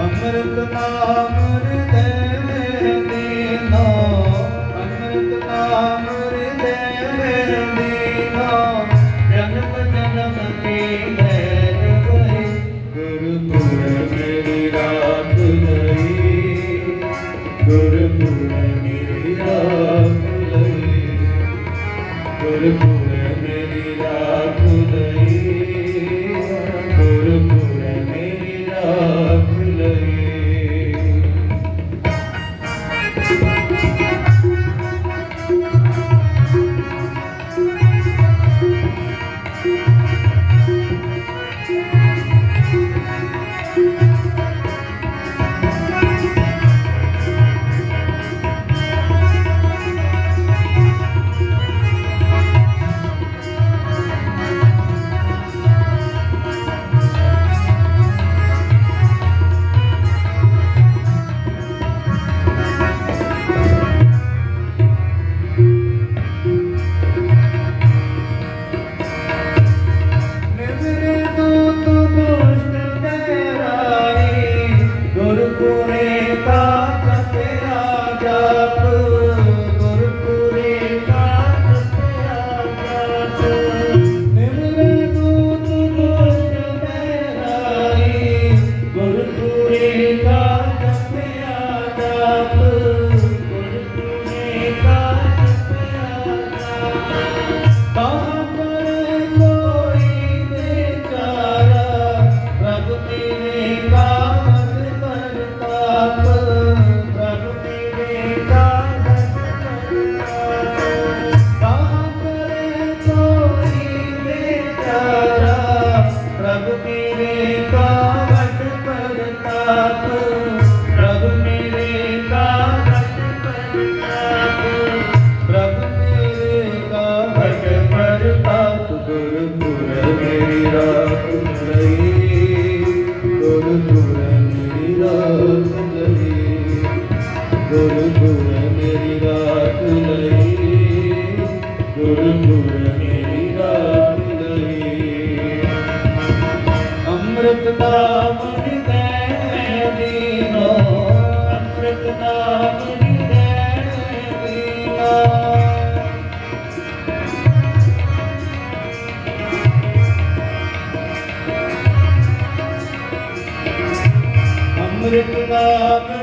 ਅਮਰਤ ਨਾਮ ਹਿਰਦੈ Amen.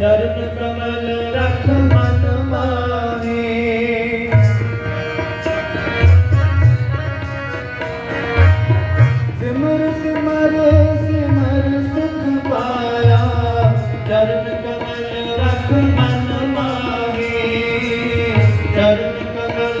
ਚਰਨ ਕਮਲ ਸਿਮਰ ਸਿਮਰ ਸੁਖ ਪਾਇਆ। ਚਰਨ ਕਮਲ ਰਖ ਮਨ ਚਰਨ ਕਮਲ